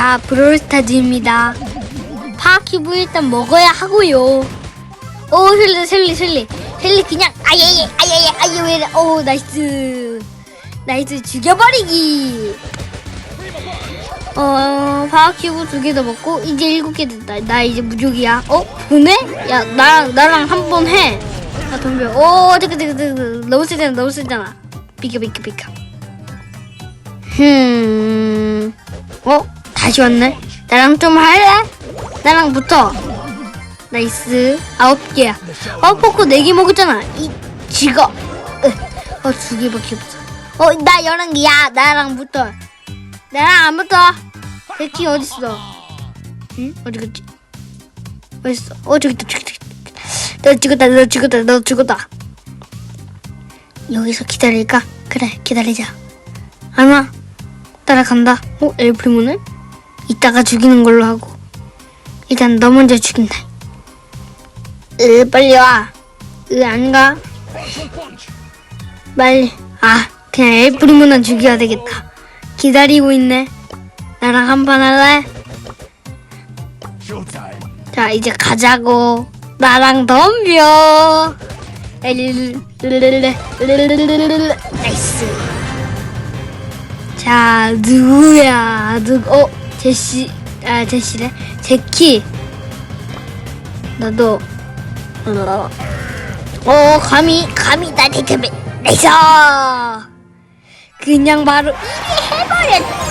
자, 브롤스타즈입니다. 파키부 일단 먹어야 하고요. 오, 셀리, 셀리, 셀리. 셀리 그냥, 아예예, 아예예, 아예, 왜 이래. 오, 나이스. 나이스, 죽여버리기. 어, 파키부 두개 더 먹고, 이제 일곱 개 됐다. 나 이제 무적이야. 어? 보네? 야, 나랑, 나랑 한 번 해. 아, 덤벼. 오, 잠깐, 잠깐, 잠깐. 너무 세잖아, 너무 세잖아. 비켜, 비켜, 비켜. 흠. 어? 다시 왔네? 나랑 좀 할래? 나랑 붙어. 나이스. 아홉 개야. 어, 포코 네 개 먹었잖아. 이, 지거. 으, 어, 두 개밖에 없어. 어, 나 열한 개야. 나랑 붙어. 나랑 안 붙어. 내키 어딨어? 응? 어디 갔지? 어딨어? 어, 저기 있다, 저기 있다. 너 죽었다, 너 죽었다, 너 죽었다. 여기서 기다릴까? 그래, 기다리자. 아마 따라간다. 어, 엘프리모는? 이따가 죽이는 걸로 하고 일단 너 먼저 죽인다. 으 빨리 와. 으 안가. 빨리. 아 그냥 엘프리무나 죽여야 되겠다. 기다리고 있네. 나랑 한판 할래? 자 이제 가자고. 나랑 덤벼. 나이스. 자 누구야 누구? 어? 제시. 아, 제시래. 제키. 나도. 어, 감히, 감히 나 대체배. 나이스. 그냥 바로 이게 해버렸다.